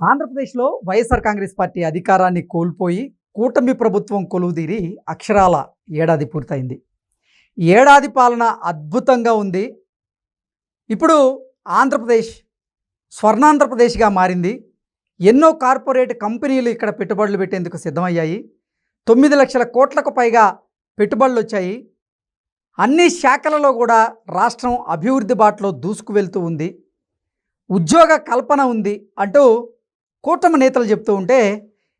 ఆంధ్రప్రదేశ్లో వైఎస్ఆర్ కాంగ్రెస్ పార్టీ అధికారాన్ని కోల్పోయి కూటమి ప్రభుత్వం కొలువుదీరి అక్షరాల ఏడాది పూర్తయింది. ఏడాది పాలన అద్భుతంగా ఉంది. ఇప్పుడు ఆంధ్రప్రదేశ్ స్వర్ణాంధ్రప్రదేశ్గా మారింది. ఎన్నో కార్పొరేట్ కంపెనీలు ఇక్కడ పెట్టుబడులు పెట్టేందుకు సిద్ధమయ్యాయి. తొమ్మిది లక్షల కోట్లకు పైగా పెట్టుబడులు వచ్చాయి. అన్ని శాఖలలో కూడా రాష్ట్రం అభివృద్ధి బాటలో దూసుకు వెళ్తూ ఉంది. ఉద్యోగ కల్పన ఉంది అంటూ కూటమి నేతలు చెప్తూ ఉంటే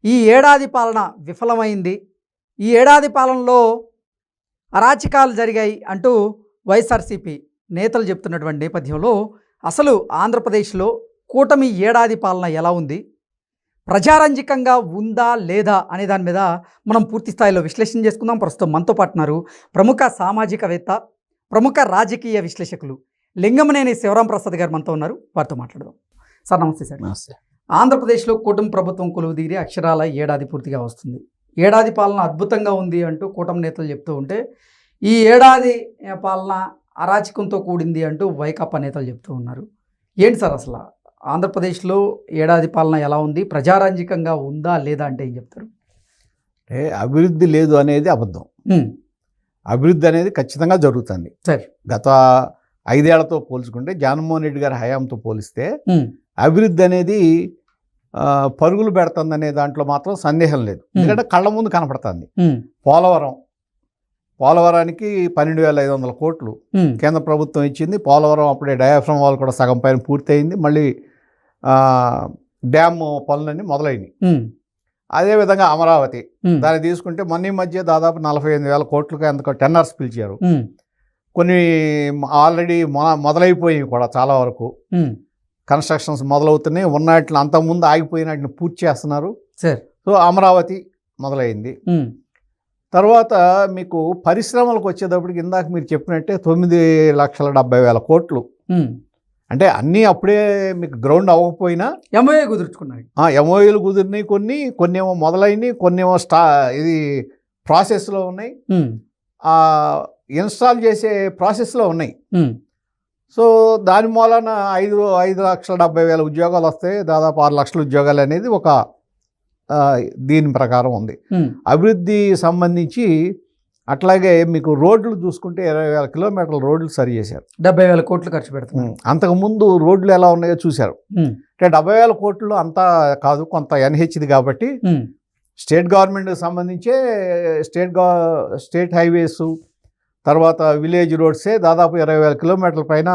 ఈ ఏడాది పాలన విఫలమైంది. ఈ ఏడాది పాలనలో అరాచకాలు జరిగాయి అంటూ వైఎస్ఆర్సీపీ నేతలు చెప్తున్నటువంటి నేపథ్యంలో అసలు ఆంధ్రప్రదేశ్లో కూటమి ఏడాది పాలన ఎలా ఉంది? ప్రజారంజకంగా ఉందా లేదా అనే దాని మీద మనం పూర్తి స్థాయిలో విశ్లేషణ చేసుకుందాం. ప్రస్తుతం మనతో పాటున్నారు ప్రముఖ సామాజికవేత్త ప్రముఖ రాజకీయ విశ్లేషకులు లింగమనేని శివరాం ప్రసాద్ గారు మనతో ఉన్నారు. వారితో మాట్లాడదాం. సార్ నమస్తే సార్. నమస్తే. ఆంధ్రప్రదేశ్లో కూటమి ప్రభుత్వం కొలువు తీరి అక్షరాల ఏడాది పూర్తిగా వస్తుంది. ఏడాది పాలన అద్భుతంగా ఉంది అంటూ కూటమి నేతలు చెప్తూ ఉంటే ఈ ఏడాది పాలన అరాచకంతో కూడింది అంటూ వైకాపా నేతలు చెప్తూ ఉన్నారు. ఏంటి సార్ అసలు? ఆంధ్రప్రదేశ్లో ఏడాది పాలన ఎలా ఉంది? ప్రజారంజకంగా ఉందా లేదా అంటే ఏం చెప్తారు? అభివృద్ధి లేదు అనేది అబద్ధం. అభివృద్ధి అనేది ఖచ్చితంగా జరుగుతుంది. సరే. గత ఐదేళ్ళతో పోల్చుకుంటే జగన్మోహన్ రెడ్డి గారి హయాంతో పోలిస్తే అభివృద్ధి అనేది పరుగులు పెడుతుందనే దాంట్లో మాత్రం సందేహం లేదు. ఎందుకంటే కళ్ళ ముందు కనపడుతుంది. పోలవరం. పోలవరానికి పన్నెండు వేల ఐదు వందల కోట్లు కేంద్ర ప్రభుత్వం ఇచ్చింది. పోలవరం అప్పుడే డయాఫ్రమ్ వాల్ కూడా సగం పైన పూర్తయింది. మళ్ళీ డ్యామ్ పనులన్నీ మొదలైనవి అదేవిధంగా అమరావతి. దాన్ని తీసుకుంటే మొన్న మధ్య దాదాపు నలభై ఎనిమిది వేల కోట్లకు ఎంత టెన్నర్స్ పిలిచారు. కొన్ని ఆల్రెడీ మొ మొదలైపోయాయి కూడా చాలా వరకు. కన్స్ట్రక్షన్స్ మొదలవుతున్నాయి. ఉన్నట్లు అంతకుముందు ఆగిపోయినట్లు పూర్తి చేస్తున్నారు. సరే. సో అమరావతి మొదలైంది. తర్వాత మీకు పరిశ్రమలకు వచ్చేటప్పటికి ఇందాక మీరు చెప్పినట్టే తొమ్మిది లక్షల డెబ్బై వేల కోట్లు. అంటే అన్నీ అప్పుడే మీకు గ్రౌండ్ అవ్వకపోయినా ఎంఓఏ కుదుర్చుకున్నారు ఎంఓయూలు కుదిరినాయి కొన్ని కొన్ని ఏమో మొదలైనవి కొన్ని ఏమో స్టా ఇది ప్రాసెస్లో ఉన్నాయి. ఇన్స్టాల్ చేసే ప్రాసెస్లో ఉన్నాయి. సో దాని మూలన ఐదు ఐదు లక్షల డెబ్బై వేల ఉద్యోగాలు వస్తాయి దాదాపు ఆరు లక్షల ఉద్యోగాలు అనేది ఒక దీని ప్రకారం ఉంది. అభివృద్ధి సంబంధించి అట్లాగే మీకు రోడ్లు చూసుకుంటే ఇరవై వేల కిలోమీటర్ల రోడ్లు సరి చేశారు. డెబ్బై వేల కోట్లు ఖర్చు పెడుతున్నారు. అంతకుముందు రోడ్లు ఎలా ఉన్నాయో చూశారు. అంటే డెబ్బై వేల కోట్లు అంతా కాదు కొంత ఎన్హెచ్ది కాబట్టి స్టేట్ గవర్నమెంట్కి సంబంధించే స్టేట్గా స్టేట్ హైవేస్ తర్వాత విలేజ్ రోడ్సే దాదాపు ఇరవై వేల కిలోమీటర్ల పైన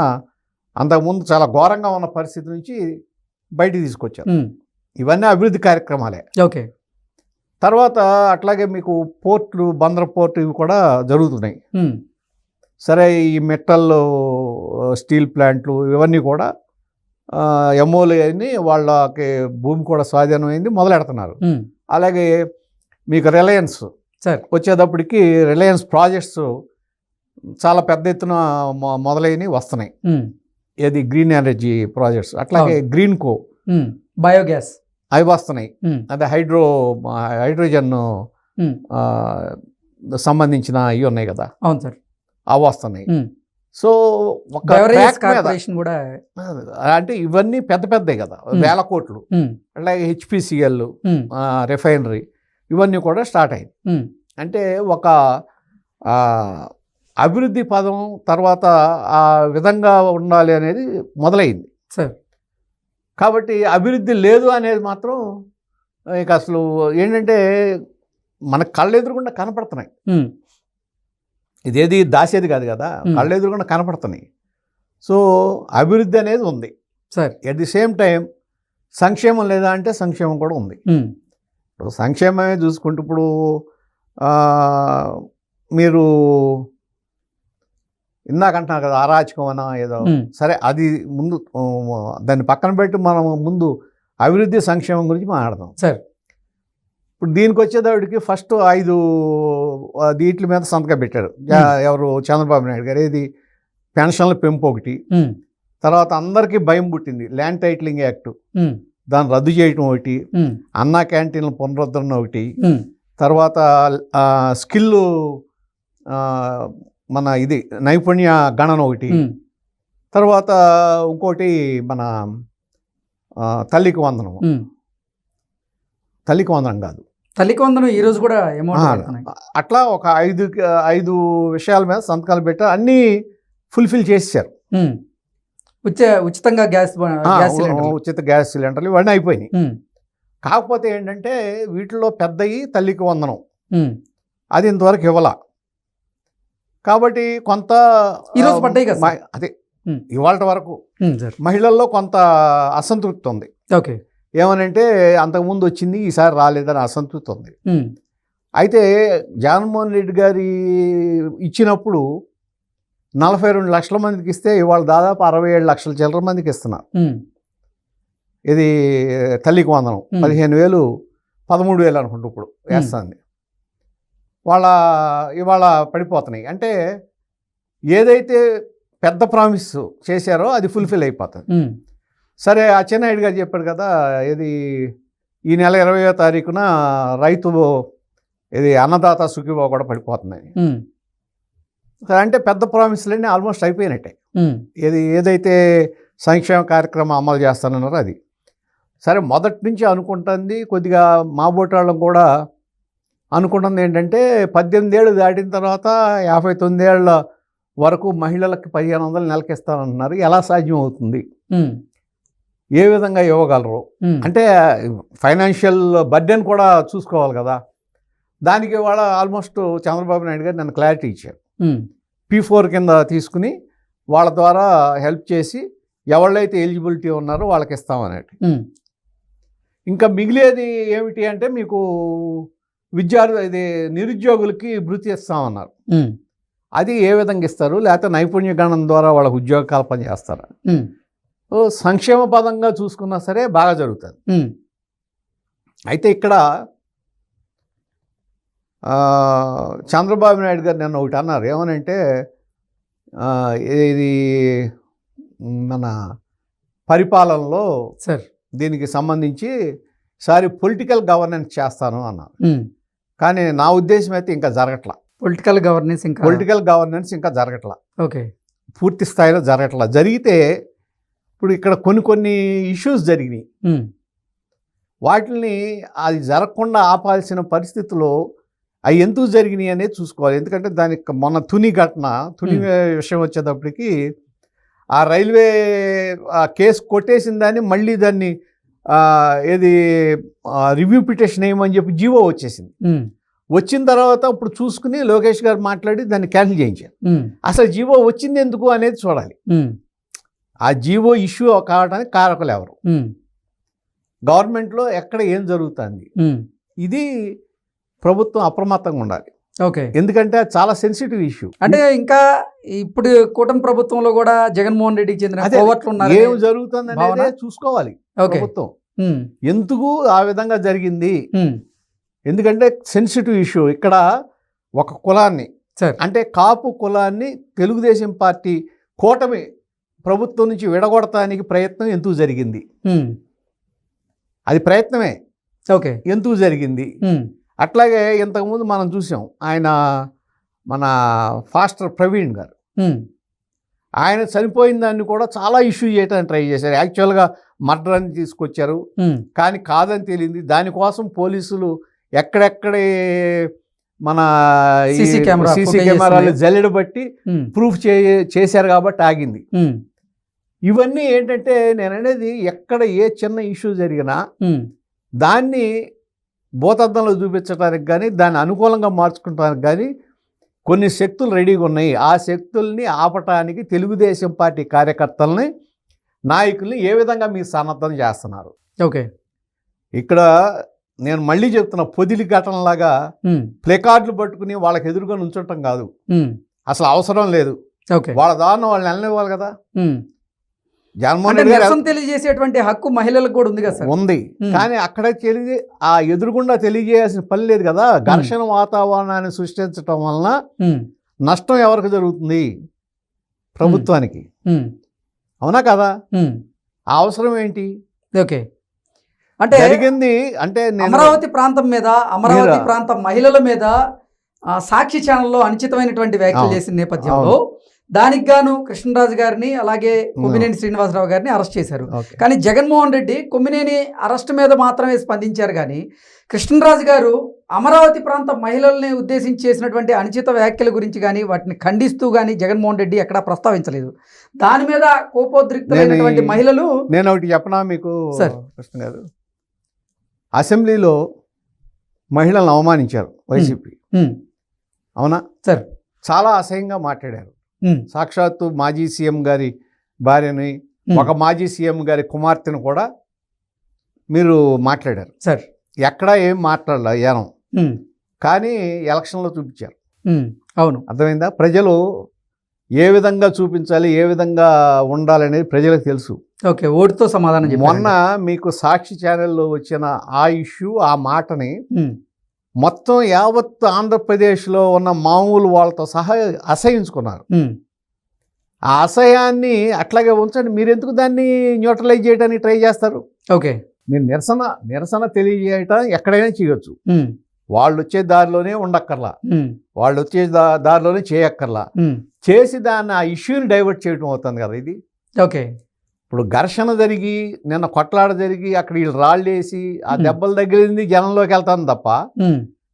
అంతకుముందు చాలా ఘోరంగా ఉన్న పరిస్థితి నుంచి బయటికి తీసుకొచ్చారు. ఇవన్నీ అభివృద్ధి కార్యక్రమాలే. ఓకే. తర్వాత అట్లాగే మీకు పోర్ట్లు బందర్ పోర్ట్ ఇవి కూడా జరుగుతున్నాయి. సరే ఈ మెటల్ స్టీల్ ప్లాంట్లు ఇవన్నీ కూడా ఎంఓలు అని వాళ్ళకి భూమి కూడా స్వాధీనమైంది మొదలెడుతున్నారు. అలాగే మీకు రిలయన్స్ సరే. వచ్చేటప్పటికి రిలయన్స్ ప్రాజెక్ట్స్ చాలా పెద్ద ఎత్తున మొదలైనవి వస్తున్నాయి. ఏది గ్రీన్ ఎనర్జీ ప్రాజెక్ట్స్ అట్లాగే గ్రీన్ కో. బయోగ్యాస్. అవి వస్తున్నాయి. అంటే హైడ్రో హైడ్రోజన్ సంబంధించిన ఇవి ఉన్నాయి కదా? అవును సార్. అవి వస్తున్నాయి. సో ఒక కూడా అంటే ఇవన్నీ పెద్ద పెద్దవి కదా. వేల కోట్లు. అలాగే హెచ్పిసిఎల్ రిఫైనరీ ఇవన్నీ కూడా స్టార్ట్ అయింది అంటే ఒక అభివృద్ధి పదం తర్వాత ఆ విధంగా ఉండాలి అనేది మొదలైంది. సార్. కాబట్టి అభివృద్ధి లేదు అనేది మాత్రం ఇక అసలు ఏంటంటే మన కళ్ళెదురుగుండా కనపడుతున్నాయి. ఉమ్, ఇదేది దాసేది కాదు కదా Hmm. కళ్ళెదురుగుండా కనపడుతున్నాయి. సో అభివృద్ధి అనేది ఉంది. Sir. At the same time సంక్షేమం లేదా అంటే సంక్షేమం కూడా ఉంది. ఇప్పుడు సంక్షేమమే చూసుకుంటే ఇప్పుడు మీరు ఇందాక అంటున్నారు కదా అరాచకం అనా ఏదో సరే అది ముందు దాన్ని పక్కన పెట్టి మనం ముందు అభివృద్ధి సంక్షేమం గురించి మాట్లాడదాం. సార్. ఇప్పుడు దీనికి వచ్చేదాడికి ఫస్ట్ ఐదు దీట్ల మీద సంతకం పెట్టారు జా- ఎవరు? చంద్రబాబు నాయుడు గారు. ఏది? పెన్షన్ల పెంపు ఒకటి. తర్వాత అందరికీ భయం పుట్టింది. Land titling act. దాన్ని రద్దు చేయటం ఒకటి. అన్నా క్యాంటీన్ల పునరుద్ధరణ ఒకటి. తర్వాత స్కిల్ మన ఇది నైపుణ్య గణన ఒకటి. తర్వాత ఇంకోటి మన తల్లికి వందనం. తల్లికి వందనం కాదు. తల్లికి వందనం ఈ రోజు కూడా అట్లా ఒక ఐదు ఐదు విషయాల మీద సంతకాలు పెట్టారు అన్నీ ఫుల్ఫిల్ చేసేసారు. ఉచిత ఉచితంగా గ్యాస్ ఉచిత గ్యాస్ సిలిండర్లు ఇవన్నీ అయిపోయినాయి. కాకపోతే ఏంటంటే వీటిలో పెద్దయి తల్లికి వందనం. అది ఇంతవరకు ఇవ్వాల. కాబట్టి కొంత ఈరోజు పడ్డాయి కదా అదే. ఇవాళ వరకు మహిళల్లో కొంత అసంతృప్తి ఉంది ఓకే ఏమనంటే అంతకుముందు వచ్చింది ఈసారి రాలేదని అసంతృప్తి ఉంది. అయితే జగన్మోహన్ రెడ్డి గారి ఇచ్చినప్పుడు నలభై రెండు లక్షల మందికి ఇస్తే ఇవాళ దాదాపు అరవై ఏడు లక్షల చిల్లర మందికి ఇస్తున్నారు. ఇది తల్లికి వందనం. పదిహేను వేలు పదమూడు వేలు అనుకుంటూ ఇప్పుడు వేస్తుంది వాళ్ళ ఇవాళ పడిపోతున్నాయి అంటే ఏదైతే పెద్ద ప్రామిస్ చేశారో అది ఫుల్ఫిల్ అయిపోతుంది. సరే అచ్చెన్నాయుడు గారు చెప్పాడు కదా ఇది ఈ నెల ఇరవయో తారీఖున రైతు ఇది అన్నదాత సుఖీభావ కూడా. సరే అంటే పెద్ద ప్రామిస్లన్నీ ఆల్మోస్ట్ అయిపోయినట్టే. ఏది ఏదైతే సంక్షేమ కార్యక్రమం అమలు చేస్తానన్నారో అది సరే మొదటి నుంచి అనుకుంటుంది కొద్దిగా మా బోటాళ్ళం కూడా అనుకుంటుంది ఏంటంటే పద్దెనిమిది ఏళ్ళు దాటిన తర్వాత యాభై తొమ్మిదేళ్ళ వరకు మహిళలకి పదిహేను వందలు నెలకిస్తానంటున్నారు ఎలా సాధ్యం అవుతుంది. ఏ విధంగా ఇవ్వగలరు. అంటే ఫైనాన్షియల్ బర్డెన్ కూడా చూసుకోవాలి కదా దానికి వాళ్ళ ఆల్మోస్ట్ చంద్రబాబు నాయుడు గారు నన్ను క్లారిటీ ఇచ్చారు. పీ ఫోర్ కింద తీసుకుని వాళ్ళ ద్వారా హెల్ప్ చేసి ఎవళ్ళైతే ఎలిజిబిలిటీ ఉన్నారో వాళ్ళకి ఇస్తామన్నట్టు ఉమ్. ఇంకా మిగిలేది ఏమిటి అంటే మీకు విద్యార్థి ఇది నిరుద్యోగులకి భృతి ఇస్తామన్నారు. అది ఏ విధంగా ఇస్తారు? లేకపోతే నైపుణ్య గణం ద్వారా వాళ్ళకి ఉద్యోగ కల్పన చేస్తారా? సంక్షేమ పదంగా చూసుకున్నా సరే బాగా జరుగుతుంది. అయితే ఇక్కడ చంద్రబాబు నాయుడు గారు నిన్న ఒకటి అన్నారు. ఏమనంటే ఇది మన పరిపాలనలో సార్. దీనికి సంబంధించి సారి పొలిటికల్ గవర్నెన్స్ చేస్తాను అన్నారు. కానీ నా ఉద్దేశం అయితే ఇంకా జరగట్లా. పొలిటికల్ గవర్నెన్స్ ఇంకా పొలిటికల్ గవర్నెన్స్ ఇంకా జరగట్లా. ఓకే. పూర్తి స్థాయిలో జరగట్లా. జరిగితే ఇప్పుడు ఇక్కడ కొన్ని కొన్ని ఇష్యూస్ జరిగినాయి. వాటిని అది జరగకుండా ఆపాల్సిన పరిస్థితిలో అవి ఎందుకు జరిగినాయి అనేది చూసుకోవాలి. ఎందుకంటే దానికి మొన్న తుని ఘటన తుని విషయం వచ్చేటప్పటికి ఆ రైల్వే ఆ కేసు కొట్టేసిన దాన్ని మళ్ళీ దాన్ని ఏది రివ్యూ పిటిషన్ వేయమని చెప్పి జీవో వచ్చేసింది. వచ్చిన తర్వాత ఇప్పుడు చూసుకుని లోకేష్ గారు మాట్లాడి దాన్ని క్యాన్సిల్ చేయించారు. అసలు జీవో వచ్చింది ఎందుకు అనేది చూడాలి. ఆ జీవో ఇష్యూ కావడానికి కారకులు ఎవరు. గవర్నమెంట్లో ఎక్కడ ఏం జరుగుతుంది. ఇది ప్రభుత్వం అప్రమత్తంగా ఉండాలి ఓకే. ఎందుకంటే చాలా సెన్సిటివ్ ఇష్యూ అంటే ఇంకా ఇప్పుడు కూటమి ప్రభుత్వంలో కూడా జగన్మోహన్ రెడ్డికి చెందిన కోవట్లు ఉన్నారు ఏం జరుగుతుంది అనేది? చూసుకోవాలి ఓకే. ప్రభుత్వం. ఎందుకు ఆ విధంగా జరిగింది. ఎందుకంటే సెన్సిటివ్ ఇష్యూ ఇక్కడ ఒక కులాన్ని అంటే కాపు కులాన్ని తెలుగుదేశం పార్టీ కూటమి ప్రభుత్వం నుంచి విడగొడటానికి ప్రయత్నం ఎందుకు జరిగింది. అది ప్రయత్నమే. ఓకే. ఎందుకు జరిగింది. అట్లాగే ఇంతకుముందు మనం చూసాం ఆయన మన ఫాస్టర్ ప్రవీణ్ గారు. ఆయన చనిపోయిన దాన్ని కూడా చాలా ఇష్యూ చేయడానికి ట్రై చేశారు యాక్చువల్గా మర్డర్ అని తీసుకొచ్చారు. కానీ కాదని తెలియంది దానికోసం పోలీసులు ఎక్కడెక్కడే మన సీసీ కెమెరాలు. జల్లెడ బట్టి. ప్రూఫ్ చే చేశారు కాబట్టి ఆగింది. ఇవన్నీ ఏంటంటే నేను అనేది ఎక్కడ ఏ చిన్న ఇష్యూ జరిగినా. దాన్ని భూతద్దంలో చూపించడానికి కానీ దాన్ని అనుకూలంగా మార్చుకోవడానికి కానీ కొన్ని శక్తులు రెడీగా ఉన్నాయి. ఆ శక్తుల్ని ఆపటానికి తెలుగుదేశం పార్టీ కార్యకర్తల్ని నాయకుల్ని ఏ విధంగా మీరు సన్నద్ధం చేస్తున్నారు? ఓకే. ఇక్కడ నేను మళ్ళీ చెప్తున్నా పొదిలి ఘటనలాగా. ప్లేకార్డులు పట్టుకుని వాళ్ళకి ఎదురుగా నుంచుంటాం కాదు. అసలు అవసరం లేదు. ఓకే. వాళ్ళ దారిన వాళ్ళని వెళ్ళనివ్వాలి కదా. జగన్మోహన్ రెడ్డి గారు తెలియజేసేటువంటి హక్కు మహిళలకు కూడా ఉంది కదా సార్? ఉంది. కానీ అక్కడే తెలియ ఆ ఎదురుగుండా తెలియజేయాల్సిన పని లేదు కదా. ఘర్షణ వాతావరణాన్ని సృష్టించటం వలన. నష్టం ఎవరికి జరుగుతుంది? ప్రభుత్వానికి. అవునా కదా. ఆ అవసరం ఏంటి? ఓకే. అంటే జరిగింది అంటే అమరావతి ప్రాంతం మీద అమరావతి మీరా- ప్రాంతం మహిళల మీద సాక్షి ఛానల్లో అనుచితమైనటువంటి వ్యాఖ్యలు. చేసిన నేపథ్యంలో దానికి గాను కృష్ణరాజు గారిని అలాగే కొమ్మినేని శ్రీనివాసరావు గారిని అరెస్ట్ చేశారు. కానీ జగన్మోహన్ రెడ్డి కొమ్మినేని అరెస్ట్ మీద మాత్రమే స్పందించారు కానీ కృష్ణరాజు గారు అమరావతి ప్రాంత మహిళల్ని ఉద్దేశించి చేసినటువంటి అనుచిత వ్యాఖ్యల గురించి కానీ వాటిని ఖండిస్తూ కానీ జగన్మోహన్ రెడ్డి ఎక్కడా ప్రస్తావించలేదు. దాని మీద ఈ- మహిళలు నేను ఒకటి చెప్పనా మీకు సార్. కృష్ణ గారు? అసెంబ్లీలో మహిళలను అవమానించారు వైసీపీ. అవునా? సార్. చాలా అసహ్యంగా మాట్లాడారు. సాక్షాత్తు మాజీ సీఎం గారి భార్యని ఒక మాజీ సీఎం గారి కుమార్తెను కూడా మీరు మాట్లాడారు. సార్. ఎక్కడా ఏం మాట్లాడలే ఏనం కానీ ఎలక్షన్లో చూపించారు. అవును. అర్థమైందా? ప్రజలు ఏ విధంగా చూపించాలి ఏ విధంగా ఉండాలనేది ప్రజలకు తెలుసు. ఓకే ఓటుతో సమాధానం మొన్న మీకు సాక్షి ఛానల్లో వచ్చిన ఆ ఇష్యూ ఆ మాటని మొత్తం యావత్ ఆంధ్రప్రదేశ్లో ఉన్న మామూలు వాళ్ళతో సహా అసహించుకున్నారు. ఆ అసహ్యాన్ని అట్లాగే ఉంచండి. మీరు ఎందుకు దాన్ని న్యూట్రలైజ్ చేయడానికి ట్రై చేస్తారు? ఓకే. మీరు నిరసన నిరసన తెలియజేయటం ఎక్కడైనా చేయొచ్చు. వాళ్ళు వచ్చే దారిలోనే ఉండక్కర్లా. వాళ్ళు వచ్చే దా దారిలోనే చేయక్కర్లా. చేసి దాన్ని ఆ ఇష్యూని డైవర్ట్ చేయడం అవుతుంది కదా ఇది? ఓకే. ఇప్పుడు ఘర్షణ జరిగి నిన్న కొట్లాడ జరిగి అక్కడ వీళ్ళు రాళ్ళు వేసి ఆ. దెబ్బలు తగిలింది జనంలోకి వెళ్తాను తప్ప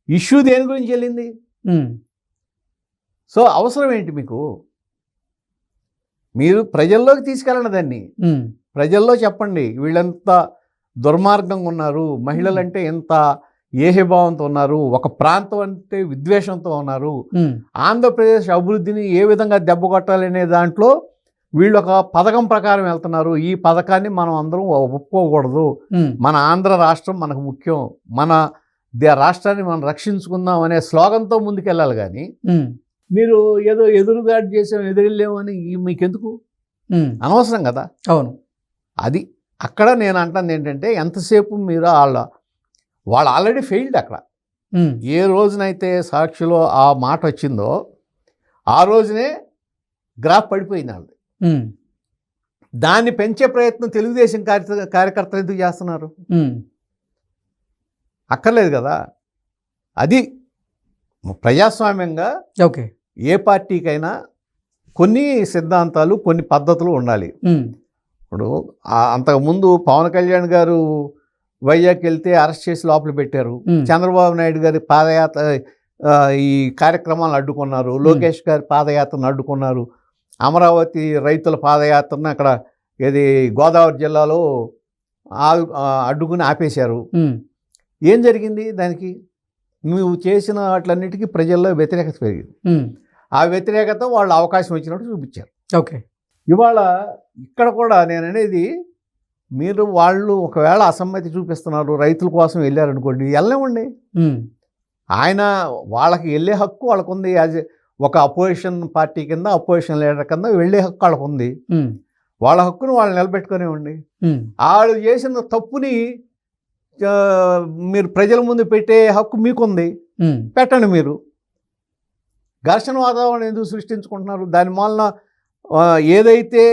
ఇష్యూ దేని గురించి వెళ్ళింది? సో అవసరం ఏంటి మీకు? మీరు ప్రజల్లోకి తీసుకెళ్ళండి దాన్ని. ప్రజల్లో చెప్పండి వీళ్ళంత దుర్మార్గంగా ఉన్నారు మహిళలంటే ఎంత ఏహభావంతో ఉన్నారు ఒక ప్రాంతం అంటే విద్వేషంతో ఉన్నారు. ఆంధ్రప్రదేశ్ అభివృద్ధిని ఏ విధంగా దెబ్బ కొట్టాలనే దాంట్లో వీళ్ళు ఒక పథకం ప్రకారం వెళ్తున్నారు. ఈ పథకాన్ని మనం అందరం ఒప్పుకోకూడదు. మన ఆంధ్ర రాష్ట్రం మనకు ముఖ్యం. మన దే- రాష్ట్రాన్ని మనం రక్షించుకుందాం అనే స్లోగన్తో ముందుకెళ్ళాలి కానీ మీరు ఏదో ఎదురుదాడి చేసాం ఎదురెళ్ళామని మీకెందుకు? అనవసరం కదా? అవును. అది అక్కడ నేను అంటాను ఏంటంటే ఎంతసేపు మీరు వాళ్ళ వాళ్ళు ఆల్రెడీ ఫెయిల్డ్ అక్కడ. ఏ రోజునైతే సాక్షిలో ఆ మాట వచ్చిందో ఆ రోజునే గ్రాఫ్ పడిపోయింది వాళ్ళది దాన్ని పెంచే ప్రయత్నం తెలుగుదేశం కార్య కార్యకర్తలు ఎందుకు చేస్తున్నారు? అక్కర్లేదు కదా. అది ప్రజాస్వామ్యంగా ఓకే. ఏ పార్టీకైనా కొన్ని సిద్ధాంతాలు కొన్ని పద్ధతులు ఉండాలి. ఇప్పుడు అంతకుముందు పవన్ కళ్యాణ్ గారు వైజాగ్ వెళ్తే అరెస్ట్ చేసి లోపల పెట్టారు. చంద్రబాబు నాయుడు గారి పాదయాత్ర ఈ కార్యక్రమాలను అడ్డుకున్నారు. లోకేష్ గారి పాదయాత్రను అడ్డుకున్నారు. అమరావతి రైతుల పాదయాత్రను అక్కడ ఇది గోదావరి జిల్లాలో అడ్డుకుని ఆపేశారు. ఏం జరిగింది దానికి? నువ్వు చేసిన వాటిలన్నిటికీ ప్రజల్లో వ్యతిరేకత పెరిగింది. ఆ వ్యతిరేకత వాళ్ళు అవకాశం వచ్చినట్టు చూపించారు. ఓకే. ఇవాళ ఇక్కడ కూడా నేను అనేది మీరు వాళ్ళు ఒకవేళ అసమ్మతి చూపిస్తున్నారు రైతుల కోసం వెళ్ళారనుకోండి ఉమ్, ఆయన వాళ్ళకి వెళ్ళే హక్కు వాళ్ళకు ఉంది యాజ్ ఒక అపోజిషన్ పార్టీ కింద అపోజిషన్ లీడర్ కింద వెళ్ళే హక్కు వాళ్ళకు ఉంది. వాళ్ళ హక్కును వాళ్ళు నిలబెట్టుకునివ్వండి వాళ్ళు చేసిన తప్పుని మీరు ప్రజల ముందు పెట్టే హక్కు మీకుంది. పెట్టండి మీరు. ఘర్షణ వాతావరణం ఎందుకు సృష్టించుకుంటున్నారు? దాని వలన ఏదైతే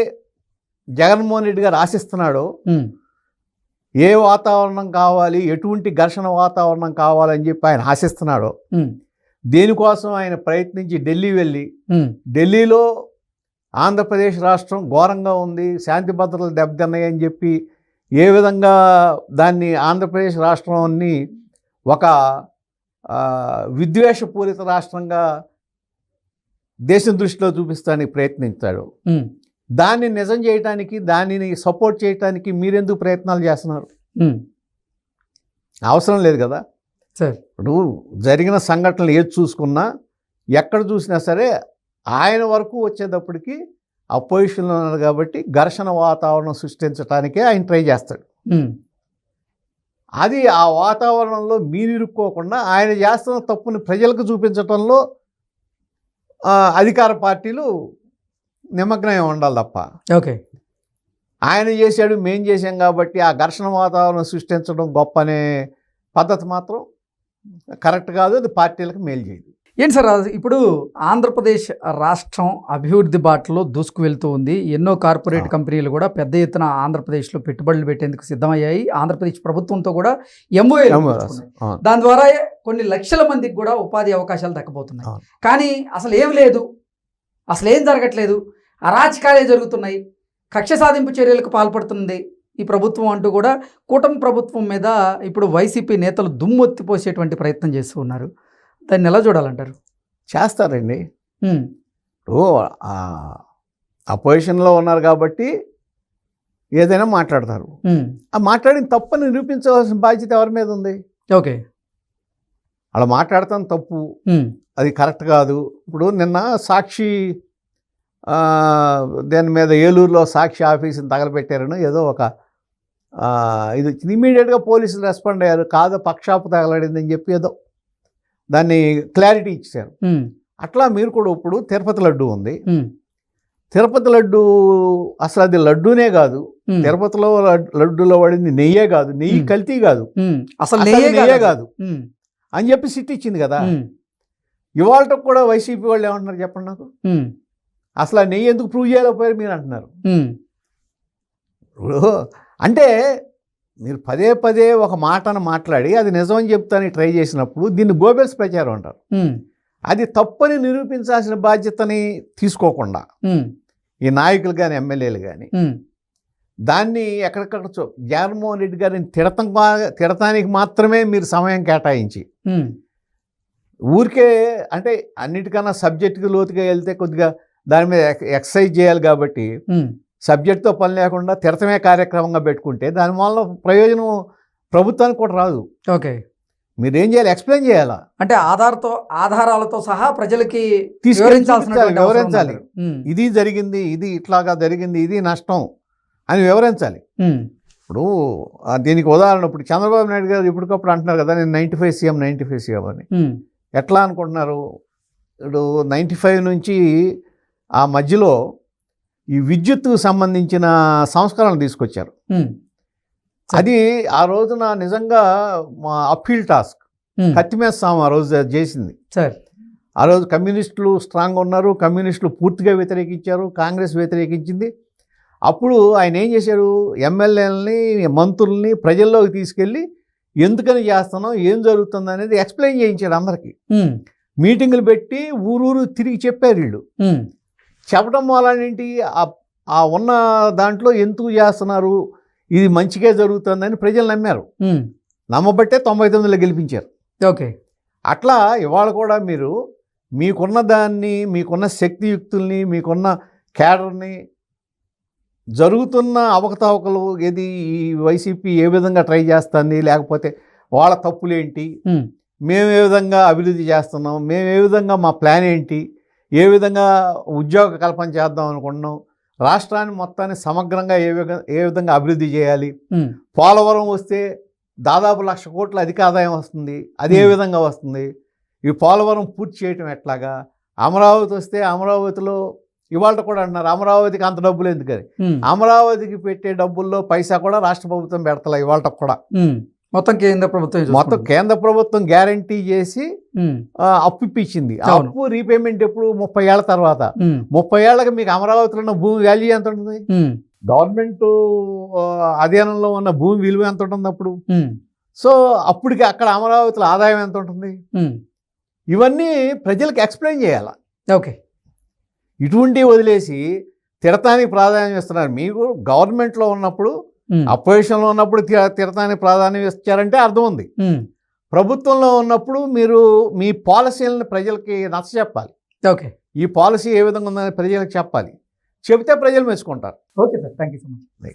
జగన్మోహన్ రెడ్డి గారు ఆశిస్తున్నాడో ఏ వాతావరణం కావాలి ఎటువంటి ఘర్షణ వాతావరణం కావాలని చెప్పి ఆయన ఆశిస్తున్నాడో దేనికోసం ఆయన ప్రయత్నించి ఢిల్లీ వెళ్ళి ఢిల్లీలో ఆంధ్రప్రదేశ్ రాష్ట్రం ఘోరంగా ఉంది శాంతి భద్రతలు దెబ్బతిన్నాయి అని చెప్పి ఏ విధంగా దాన్ని ఆంధ్రప్రదేశ్ రాష్ట్రాన్ని ఒక విద్వేషపూరిత రాష్ట్రంగా దేశం దృష్టిలో చూపిస్తానికి ప్రయత్నించాడు. దాన్ని నిజం చేయటానికి దానిని సపోర్ట్ చేయటానికి మీరెందుకు ప్రయత్నాలు చేస్తున్నారు? అవసరం లేదు కదా? ఇప్పుడు జరిగిన సంఘటనలు ఏది చూసుకున్నా ఎక్కడ చూసినా సరే ఆయన వరకు వచ్చేటప్పటికి అపోజిషన్లో ఉన్నారు కాబట్టి ఘర్షణ వాతావరణం సృష్టించడానికే ఆయన ట్రై చేస్తాడు. అది ఆ వాతావరణంలో మీరు ఇరుక్కోకుండా ఆయన చేస్తున్న తప్పుని ప్రజలకు చూపించటంలో ఆ, అధికార పార్టీలు నిమగ్నమై ఉండాలి తప్ప. ఓకే. ఆయన చేశాడు మేం చేశాం కాబట్టి ఆ ఘర్షణ వాతావరణం సృష్టించడం గొప్ప అనే పద్ధతి మాత్రం కరెక్ట్ కాదు అది పార్టీలకు మేలు చేయదు. ఏంటి సార్ ఇప్పుడు ఆంధ్రప్రదేశ్ రాష్ట్రం అభివృద్ధి బాటలో దూసుకు వెళ్తూ ఉంది. ఎన్నో కార్పొరేట్. కంపెనీలు కూడా పెద్ద ఎత్తున ఆంధ్రప్రదేశ్లో పెట్టుబడులు పెట్టేందుకు సిద్ధమయ్యాయి. ఆంధ్రప్రదేశ్ ప్రభుత్వంతో కూడా ఎంఓఏ. దాని ద్వారా కొన్ని లక్షల మందికి కూడా ఉపాధి అవకాశాలు దక్కబోతున్నాయి. కానీ అసలు ఏం లేదు. అసలు ఏం జరగట్లేదు. అరాచకాలే జరుగుతున్నాయి. కక్ష సాధింపు చర్యలకు పాల్పడుతుంది. ఈ ప్రభుత్వం అంటూ కూడా కూటమి ప్రభుత్వం మీద ఇప్పుడు వైసీపీ నేతలు దుమ్మెత్తిపోసేటువంటి ప్రయత్నం చేస్తూ ఉన్నారు. దాన్ని ఎలా చూడాలంటారు? చేస్తారండి. ఇప్పుడు ఆ పొజిషన్లో ఉన్నారు కాబట్టి ఏదైనా మాట్లాడతారు. ఆ మాట్లాడిన తప్పని నిరూపించవలసిన బాధ్యత ఎవరి మీద ఉంది? ఓకే. అలా మాట్లాడతాం తప్పు. అది కరెక్ట్ కాదు. ఇప్పుడు నిన్న సాక్షి దాని మీద ఏలూరులో సాక్షి ఆఫీసుని తగలబెట్టారని ఏదో ఒక ఇది ఇమీడియట్గా పోలీసులు రెస్పాండ్ అయ్యారు. కాదు పక్షాపు తగలడిందని చెప్పి ఏదో దాన్ని క్లారిటీ ఇచ్చారు. అట్లా మీరు కూడా ఇప్పుడు తిరుపతి లడ్డు ఉంది. తిరుపతి లడ్డు అసలు అది లడ్డూనే కాదు. తిరుపతిలో లడ్- లడ్డూలో పడింది నెయ్యే కాదు. నెయ్యి. కల్తీ కాదు. అసలు నెయ్యే నెయ్యే కాదు. అని చెప్పి సిట్ ఇచ్చింది కదా. ఇవాళ కూడా వైసీపీ వాళ్ళు ఏమంటున్నారు చెప్పండి నాకు? అసలు ఆ నెయ్యి ఎందుకు ప్రూవ్ చేయలేకపోయారు మీరు అంటున్నారు. ఇప్పుడు అంటే మీరు పదే పదే ఒక మాటను మాట్లాడి అది నిజమని చెప్తానికి ట్రై చేసినప్పుడు దీన్ని గోబెల్స్ ప్రచారం అంటారు. అది తప్పని నిరూపించాల్సిన బాధ్యతని తీసుకోకుండా ఈ నాయకులు కానీ ఎమ్మెల్యేలు కానీ దాన్ని ఎక్కడికక్కడ జగన్మోహన్ రెడ్డి గారిని తిడతం తిడతానికి మాత్రమే మీరు సమయం కేటాయించి ఊరికే అంటే అన్నిటికన్నా సబ్జెక్టుకి లోతుగా వెళ్తే కొద్దిగా దాని మీద ఎక్- ఎక్సర్సైజ్ చేయాలి కాబట్టి సబ్జెక్ట్తో పని లేకుండా తిడతమే కార్యక్రమంగా పెట్టుకుంటే దానివల్ల ప్రయోజనం ప్రభుత్వానికి కూడా రాదు. ఓకే. మీరు ఏం చేయాలి? ఎక్స్ప్లెయిన్ చేయాలా? అంటే ఆధార్తో ఆధారాలతో సహా ప్రజలకి అవసరం వివరించాలి. ఇది జరిగింది ఇది ఇట్లాగా జరిగింది ఇది నష్టం అని వివరించాలి. ఇప్పుడు దీనికి ఉదాహరణ ఇప్పుడు చంద్రబాబు నాయుడు గారు ఇప్పటికప్పుడు అంటున్నారు కదా నేను ninety five CM ninety five CM అని. ఎట్లా అనుకుంటున్నారు? ఇప్పుడు నైంటీ ఫైవ్ నుంచి ఆ మధ్యలో ఈ విద్యుత్తుకు సంబంధించిన సంస్కరణలు తీసుకొచ్చారు. అది ఆ రోజున నిజంగా మా అప్పీల్ టాస్క్. కత్తిమేస్తాం ఆ రోజు అది చేసింది. సార్. ఆ రోజు కమ్యూనిస్టులు స్ట్రాంగ్ ఉన్నారు కమ్యూనిస్టులు పూర్తిగా వ్యతిరేకించారు కాంగ్రెస్ వ్యతిరేకించింది. అప్పుడు ఆయన ఏం చేశారు? ఎమ్మెల్యేలని మంత్రుల్ని ప్రజల్లోకి తీసుకెళ్ళి ఎందుకని చేస్తున్నాం ఏం జరుగుతుంది అనేది ఎక్స్ప్లెయిన్ చేయించాడు అందరికీ. మీటింగులు పెట్టి ఊరూరు తిరిగి చెప్పారు వీళ్ళు. చెప్పడం వలన ఏంటి ఆ- ఉన్న దాంట్లో ఎందుకు చేస్తున్నారు? ఇది మంచిగా జరుగుతుందని ప్రజలు నమ్మారు. నమ్మబట్టే తొంభై తొమ్మిదిలో గెలిపించారు. ఓకే. అట్లా ఇవాళ కూడా మీరు మీకున్న దాన్ని మీకున్న శక్తియుక్తుల్ని మీకున్న క్యాడర్ని జరుగుతున్న అవకతవకలు ఏది ఈ వైసీపీ ఏ విధంగా ట్రై చేస్తుంది? లేకపోతే వాళ్ళ తప్పులేంటి? మేము ఏ విధంగా అభివృద్ధి చేస్తున్నాం? మేము ఏ విధంగా మా ప్లాన్ ఏంటి? ఏ విధంగా ఉద్యోగ కల్పన చేద్దాం అనుకుంటున్నాం? రాష్ట్రాన్ని మొత్తాన్ని సమగ్రంగా ఏ విధంగా ఏ విధంగా అభివృద్ధి చేయాలి? పోలవరం వస్తే దాదాపు లక్ష కోట్ల అధిక ఆదాయం వస్తుంది. అది ఏ. విధంగా వస్తుంది? ఈ పోలవరం పూర్తి చేయటం ఎట్లాగా? అమరావతి వస్తే అమరావతిలో ఇవాళ కూడా అంటున్నారు అమరావతికి అంత డబ్బులు ఎందుకని? అమరావతికి పెట్టే డబ్బుల్లో పైసా కూడా రాష్ట్ర ప్రభుత్వం పెడతలే ఇవాళ కూడా. మొత్తం కేంద్ర ప్రభుత్వం మొత్తం. కేంద్ర ప్రభుత్వం గ్యారంటీ చేసి అప్పు ఇప్పించింది. అప్పు రీపేమెంట్ ఎప్పుడు ముప్పై ఏళ్ళ తర్వాత? ముప్పై ఏళ్ళకి మీకు అమరావతిలో ఉన్న భూమి వాల్యూ ఎంత ఉంటుంది? గవర్నమెంట్ అధీనంలో ఉన్న భూమి విలువ ఎంత ఉంటుంది అప్పుడు? సో అప్పటికి అక్కడ అమరావతిలో ఆదాయం ఎంత ఉంటుంది? ఇవన్నీ ప్రజలకు ఎక్స్ప్లెయిన్ చేయాలి? ఓకే. ఇటువంటివి వదిలేసి తిడతానికి ప్రాధాన్యం ఇస్తున్నారు. మీకు గవర్నమెంట్లో ఉన్నప్పుడు అపోజిషన్లో ఉన్నప్పుడు తి- తిడతానికి ప్రాధాన్యం ఇచ్చారంటే అర్థం ఉంది. ప్రభుత్వంలో ఉన్నప్పుడు మీరు మీ పాలసీలను ప్రజలకి నచ్చ చెప్పాలి. ఓకే. ఈ పాలసీ ఏ విధంగా ఉందని ప్రజలకు చెప్పాలి. చెబితే ప్రజలు మెచ్చుకుంటారు. Okay sir. Thank you so much.